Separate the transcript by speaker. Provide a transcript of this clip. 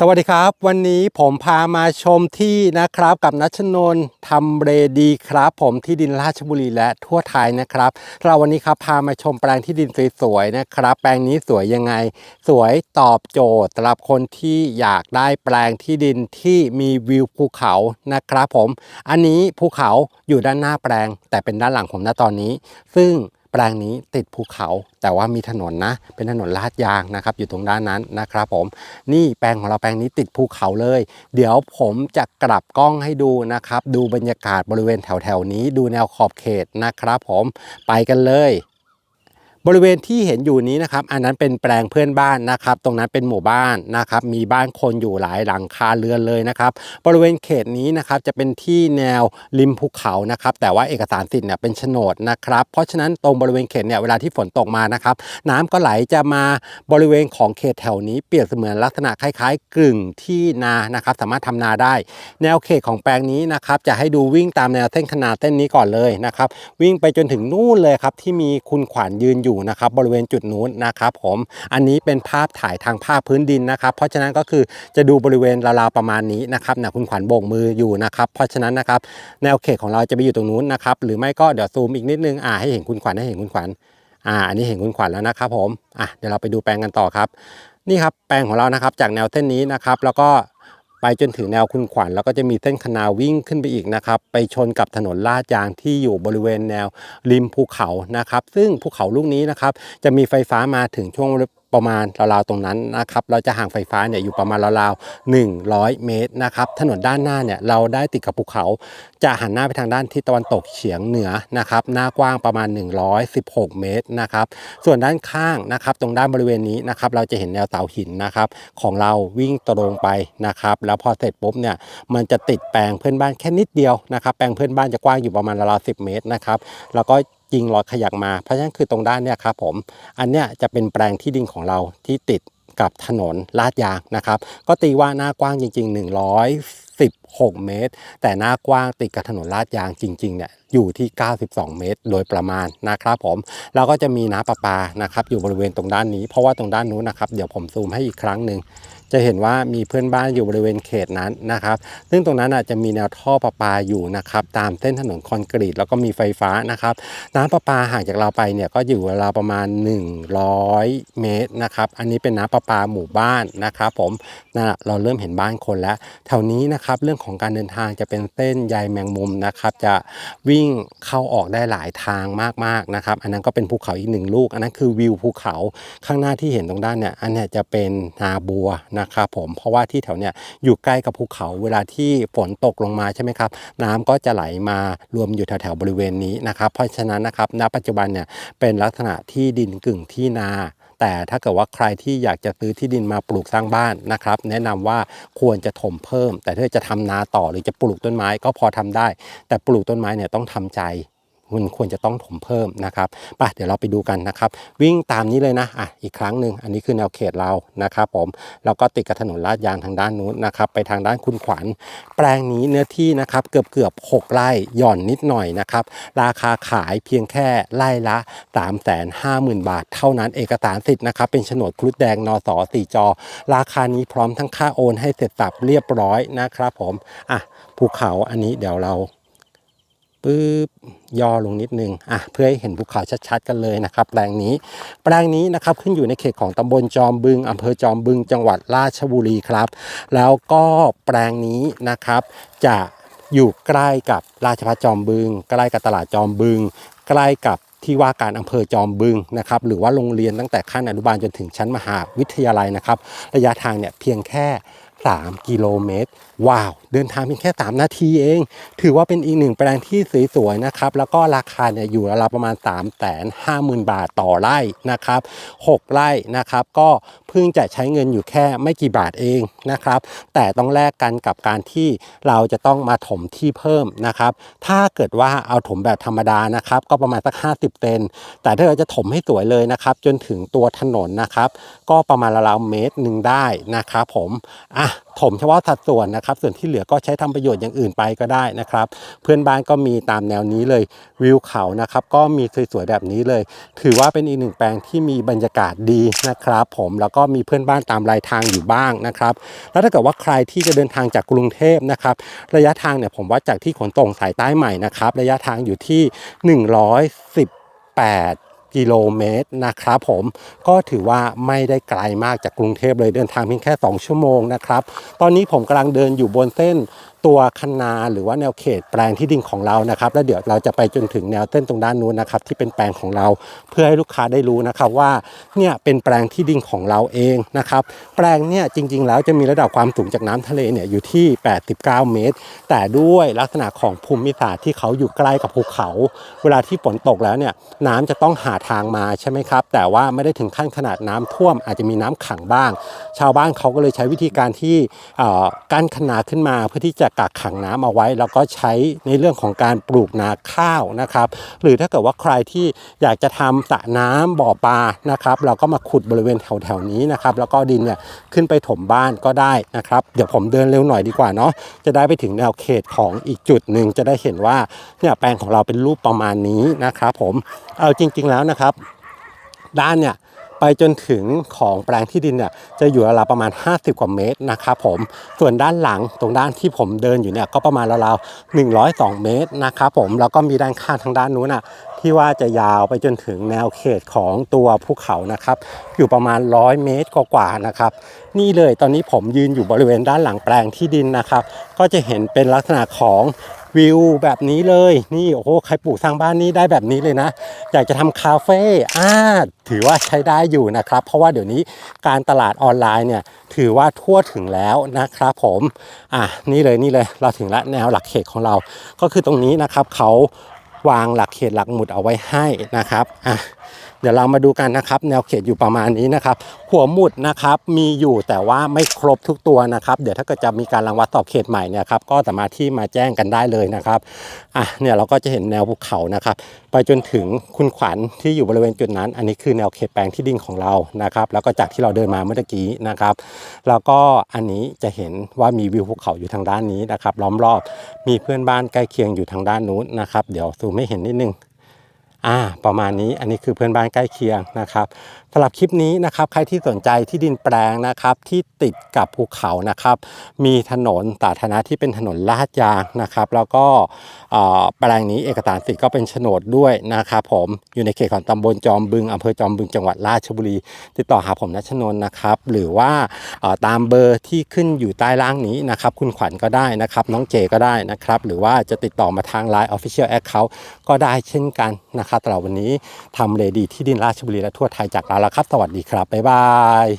Speaker 1: สวัสดีครับ วันนี้ผมพามาชมที่นะครับกับนัชนนท์ทำเรดีครับ ผมที่ดินราชบุรีและทั่วไทยนะครับ เราวันนี้ครับพามาชมแปลงที่ดินสวยๆนะครับ แปลงนี้สวยยังไง สวยตอบโจทย์สำหรับคนที่อยากได้แปลงที่ดินที่มีวิวภูเขานะครับ ผม อันนี้ภูเขาอยู่ด้านหน้าแปลง แต่เป็นด้านหลังผมณตอนนี้ ซึ่ง แปลงนี้ติดภูเขา แต่ว่ามีถนนนะ เป็นถนนลาดยางนะครับ อยู่ตรงด้านนั้นนะครับผม นี่แปลงของเราแปลงนี้ติดภูเขาเลย เดี๋ยวผมจะกลับกล้องให้ดูนะครับ ดูบรรยากาศบริเวณแถวๆนี้ ดูแนวขอบเขตนะครับผม ไปกันเลย บริเวณที่เห็นอยู่นี้นะครับ อันนั้นเป็นแปลงเพื่อนบ้านนะครับ ตรงนั้นเป็นหมู่บ้านนะครับ มีบ้านคนอยู่หลายหลังคาเรือนเลยนะครับ บริเวณเขตนี้นะครับจะเป็นที่แนวริมภูเขานะครับ แต่ว่าเอกสารสิทธิ์เนี่ยเป็นโฉนดนะครับ เพราะฉะนั้นตรงบริเวณเขตเนี่ยเวลาที่ฝนตกมานะครับ น้ำก็ไหลจะมาบริเวณของเขตแถวนี้เปรียบเสมือนลักษณะคล้ายๆ กึ่งที่นานะครับ สามารถทำนาได้ แนวเขตของแปลงนี้นะครับ จะให้ดูวิ่งตามแนวเส้นขนาดเส้นนี้ก่อนเลยนะครับ วิ่งไปจนถึงนู่นเลยครับที่มีคุณขวัญยืนอยู่นะครับบริเวณจุดนู้นนะครับผมอันนี้เป็นภาพถ่ายทางภาพพื้นดินนะครับ เพราะฉะนั้นก็คือจะดูบริเวณราวๆประมาณนี้นะครับนะคุณขวัญโบกมืออยู่นะครับเพราะฉะนั้นนะครับแนวเขตของเราจะไปอยู่ตรงนู้นนะครับหรือไม่ก็เดี๋ยวซูมอีกนิดนึงอ่าให้เห็นคุณขวัญให้เห็นคุณขวัญอ่าอันนี้เห็นคุณขวัญแล้วนะครับผมอะเดี๋ยวเราไปดูแปลงกันต่อครับ นี่ครับแปลงของเรานะครับจากแนวเส้นนี้นะครับแล้วก็ ไปจนถึงแนวคุณขวัญแล้วก็จะมีเส้นคนาวิ่งขึ้นไปอีกนะครับ ไปชนกับถนนลาดยางที่อยู่บริเวณแนวริมภูเขานะครับ ซึ่งภูเขาลูกนี้นะครับจะมีไฟฟ้ามาถึงช่วง ประมาณราวๆตรงนั้นนะครับเราจะห่างไฟฟ้าเนี่ยอยู่ประมาณราวๆ100 เมตรนะครับถนนด้านหน้าเนี่ยเราได้ติดกับภูเขา จะหันหน้าไปทางด้านทิศตะวันตกเฉียงเหนือนะครับหน้ากว้างประมาณ 116 เมตรนะครับส่วนด้านข้างนะครับตรงด้านบริเวณนี้นะครับเราจะเห็นแนวเสาหินนะครับของเราวิ่งตรงไปนะครับแล้วพอเสร็จปุ๊บเนี่ยมันจะติดแปลงเพื่อนบ้านแค่นิดเดียวนะครับแปลงเพื่อนบ้านจะกว้างอยู่ประมาณราวๆ10เมตรนะครับแล้วก็ ยิงลอยขยักมา เพราะฉะนั้นคือตรงด้านเนี่ยครับผม อันเนี้ยจะเป็นแปลงที่ดินของเราที่ติดกับถนนลาดยางนะครับ ก็ตีว่าหน้ากว้างจริง ๆ 6 เมตร แต่หน้ากว้างติดกับถนนลาดยางจริงๆเนี่ยอยู่ที่ 92 เมตร โดยประมาณนะครับผมแล้วก็จะมีน้ำประปานะครับอยู่บริเวณตรงด้านนี้ เพราะว่าตรงด้านนู้นนะครับเดี๋ยวผมซูมให้อีกครั้งหนึ่งจะเห็นว่ามีเพื่อนบ้านอยู่บริเวณเขตนั้นนะครับ ซึ่งตรงนั้นอาจจะมีแนวท่อประปาอยู่นะครับตามเส้นถนนคอนกรีตแล้วก็มีไฟฟ้านะครับน้ำประปาห่างจากเราไปเนี่ยก็อยู่ราวประมาณ 100 เมตรนะครับอันนี้เป็นน้ำประปาหมู่บ้านนะครับผมนะเราเริ่มเห็นบ้านคนแล้วแถวนี้นะครับเรื่องของการเดินทางจะเป็นเส้นใยแมงมุมนะครับ จะวิ่งเข้าออกได้หลายทางมากๆนะครับ อันนั้นก็เป็นภูเขาอีกหนึ่งลูก อันนั้นคือวิวภูเขาข้างหน้าที่เห็นตรงด้านเนี่ยอันเนี้ยจะเป็นนาบัวนะครับผมเพราะว่าที่แถวเนี้ยอยู่ใกล้กับภูเขาเวลาที่ฝนตกลงมาใช่ไหมครับ น้ำก็จะไหลมารวมอยู่แถวๆบริเวณนี้นะครับ เพราะฉะนั้นนะครับณปัจจุบันเนี่ยเป็นลักษณะที่ดินกึ่งที่นา แต่ถ้าเกิดว่าใครที่อยากจะซื้อที่ดินมาปลูกสร้างบ้านนะครับ แนะนำว่าควรจะถมเพิ่ม แต่ถ้าจะทำนาต่อหรือจะปลูกต้นไม้ก็พอทำได้ แต่ปลูกต้นไม้เนี่ยต้องทำใจ มันควรจะต้องถมเพิ่มนะครับไปเดี๋ยวเราไปดูกันนะครับ วิ่งตามนี้เลยนะอะอีกครั้งหนึ่งอันนี้คือแนวเขตเรานะครับผมแล้วก็ติดกับถนนลาดยางทางด้านนู้นนะครับ ไปทางด้านคุณขวัญ แปลงนี้เนื้อที่นะครับเกือบเกือบ6ไร่หย่อนนิดหน่อยนะครับราคาขายเพียงแค่ไร่ละ 3 5 0 0 0 0 บาท เท่านั้นเอกสารสิทธิ์นะครับเป็นโฉนดครุฑแดงนอสสี่จอ ราคานี้พร้อมทั้งค่าโอนให้เสร็จสับเรียบร้อยนะครับผมอะภูเขาอันนี้เดี๋ยวเรา ปึ๊บย่อลงนิดนึงอะเพื่อให้เห็นภูเขาชัดๆกันเลยนะครับ แปลงนี้แปลงนี้นะครับขึ้นอยู่ในเขตของตำบลจอมบึงอำเภอจอมบึงจังหวัดราชบุรีครับ แล้วก็แปลงนี้นะครับจะอยู่ใกล้กับราชพัฒจอมบึง ใกล้กับตลาดจอมบึง ใกล้กับที่ว่าการอำเภอจอมบึงนะครับหรือว่าโรงเรียนตั้งแต่ขั้นอนุบาลจนถึงชั้นมหาวิทยาลัยนะครับ ระยะทางเนี่ยเพียงแค่ 3 กิโลเมตร ว้าว เดินทางเพียงแค่ 3 นาทีเอง ถือว่าเป็นอีกหนึ่งแปลงที่สวยๆนะครับ แล้วก็ราคาเนี่ยอยู่ราวๆประมาณ 3 5 0 0 0 0 บาทต่อไร่นะครับ 6 ไร่นะครับ ก็เพิ่งจะใช้เงินอยู่แค่ไม่กี่บาทเองนะครับ แต่ต้องแลกกันกับการที่เราจะต้องมาถมที่เพิ่มนะครับ ถ้าเกิดว่าเอาถมแบบธรรมดานะครับ ก็ประมาณสัก 50 เซน แต่ถ้าเราจะถมให้สวยเลยนะครับ จนถึงตัวถนนนะครับ ก็ประมาณราวๆเมตรหนึ่งได้นะครับผมอะถมเฉพาะสัดส่วนนะครับ ส่วนที่เหลือก็ใช้ทำประโยชน์อย่างอื่นไปก็ได้นะครับ เพื่อนบ้านก็มีตามแนวนี้เลยวิวเขานะครับ ก็มีสวยๆแบบนี้เลย ถือว่าเป็นอีกหนึ่งแปลงที่มีบรรยากาศดีนะครับ ผมแล้วก็มีเพื่อนบ้านตามรายทางอยู่บ้างนะครับ แล้วถ้าเกิดว่าใครที่จะเดินทางจากกรุงเทพนะครับ ระยะทางเนี่ยผมวัดจากที่ขนส่งสายใต้ใหม่นะครับ ระยะทางอยู่ที่ 118 กิโลเมตรนะครับผมก็ถือว่าไม่ได้ไกลมากจากกรุงเทพเลยเดินทางเพียงแค่ 2 ชั่วโมงนะครับ ตอนนี้ผมกำลังเดินอยู่บนเส้น ตัวคันนาหรือว่าแนวเขตแปลงที่ดินของเรานะครับ แล้วเดี๋ยวเราจะไปจนถึงแนวเส้นตรงด้านนู้นนะครับ ที่เป็นแปลงของเราเพื่อให้ลูกค้าได้รู้นะครับว่าเนี่ยเป็นแปลงที่ดินของเราเองนะครับ แปลงเนี่ยจริง ๆ แล้วจะมีระดับความสูงจากน้ำทะเลเนี่ยอยู่ที่ 89 เมตร แต่ด้วยลักษณะของภูมิศาสตร์ที่เขาอยู่ใกล้กับภูเขา เวลาที่ฝนตกแล้วเนี่ยน้ำจะต้องหาทางมาใช่ไหมครับ แต่ว่าไม่ได้ถึงขั้นขนาดน้ำท่วม อาจจะมีน้ำขังบ้าง ชาวบ้านเขาก็เลยใช้วิธีการที่อ่อกั้นคนาขึ้นมาเพื่อที่จะกักขังน้ำเอาไว้ แล้วก็ใช้ในเรื่องของการปลูกนาข้าวนะครับ หรือถ้าเกิดว่าใครที่อยากจะทำสระน้ำบ่อปลานะครับ เราก็มาขุดบริเวณแถวๆนี้นะครับ แล้วก็ดินเนี่ยขึ้นไปถมบ้านก็ได้นะครับ เดี๋ยวผมเดินเร็วหน่อยดีกว่าเนาะจะได้ไปถึงแนวเขตของอีกจุดหนึ่งจะได้เห็นว่าเนี่ยแปลงของเราเป็นรูปประมาณนี้นะครับ ผมเอาจริง ๆแล้วนะครับ ด้านเนี่ย ไปจนถึงของแปลงที่ดินเนี่ยจะอยู่ราวๆประมาณ 50 กว่าเมตรนะครับผมส่วนด้านหลังตรงด้านที่ผมเดินอยู่เนี่ยก็ประมาณราวๆ102 เมตรนะครับผมแล้วก็มีด้านข้างทางด้านนู้นน่ะที่ว่าจะยาวไปจนถึงแนวเขตของตัวภูเขานะครับ อยู่ประมาณ 100 เมตรกว่าๆนะครับ นี่เลยตอนนี้ผมยืนอยู่บริเวณด้านหลังแปลงที่ดินนะครับ ก็จะเห็นเป็นลักษณะของ วิวแบบนี้เลย นี่โอ้โหใครปลูกสร้างบ้านนี้ได้แบบนี้เลยนะ อยากจะทำคาเฟ่อ่าถือว่าใช้ได้อยู่นะครับ เพราะว่าเดี๋ยวนี้การตลาดออนไลน์เนี่ยถือว่าทั่วถึงแล้วนะครับผมอะนี่เลยนี่เลยเราถึงละแนวหลักเขตของเรา ก็คือตรงนี้นะครับเขาวางหลักเขตหลักหมุดเอาไว้ให้นะครับอะ เดี๋ยวเรามาดูกันนะครับ แนวเขตอยู่ประมาณนี้นะครับ หัวหมุดนะครับมีอยู่แต่ว่าไม่ครบทุกตัวนะครับ เดี๋ยวถ้าเกิดจะมีการรังวัดสอบเขตใหม่เนี่ยครับก็สามารถที่มาแจ้งกันได้เลยนะครับอะเนี่ยเราก็จะเห็นแนวภูเขานะครับ ไปจนถึงคุณขวัญที่อยู่บริเวณจุดนั้น อันนี้คือแนวเขตแปลงที่ดินของเรานะครับ แล้วก็จากที่เราเดินมาเมื่อกี้นะครับ แล้วก็อันนี้จะเห็นว่ามีวิวภูเขาอยู่ทางด้านนี้นะครับล้อมรอบมีเพื่อนบ้านใกล้เคียงอยู่ทางด้านนู้นนะครับ เดี๋ยวซูมให้เห็นนิดนึง อ่าประมาณนี้อันนี้คือเพื่อนบ้านใกล้เคียงนะครับสำหรับคลิปนี้นะครับใครที่สนใจที่ดินแปลงนะครับที่ติดกับภูเขานะครับ มีถนนสาธารณะที่เป็นถนนลาดยางนะครับ แล้วก็แปลงนี้เอกสารสิทธิ์ก็เป็นโฉนดด้วยนะครับผมอยู่ในเขตของตำบลจอมบึงอำเภอจอมบึงจังหวัดราชบุรี ติดต่อหาผมนัชนนนะครับ หรือว่าตามเบอร์ที่ขึ้นอยู่ใต้ล่างนี้นะครับคุณขวัญก็ได้นะครับน้องเจก็ได้นะครับ หรือว่าจะติดต่อมาทาง Line Official Account ก็ได้เช่นกันนะครับนะครับสำหรับวันนี้ทำเลดีที่ดินราชบุรีและทั่วไทยจากเราแล้วครับ สวัสดีครับ บ๊ายบาย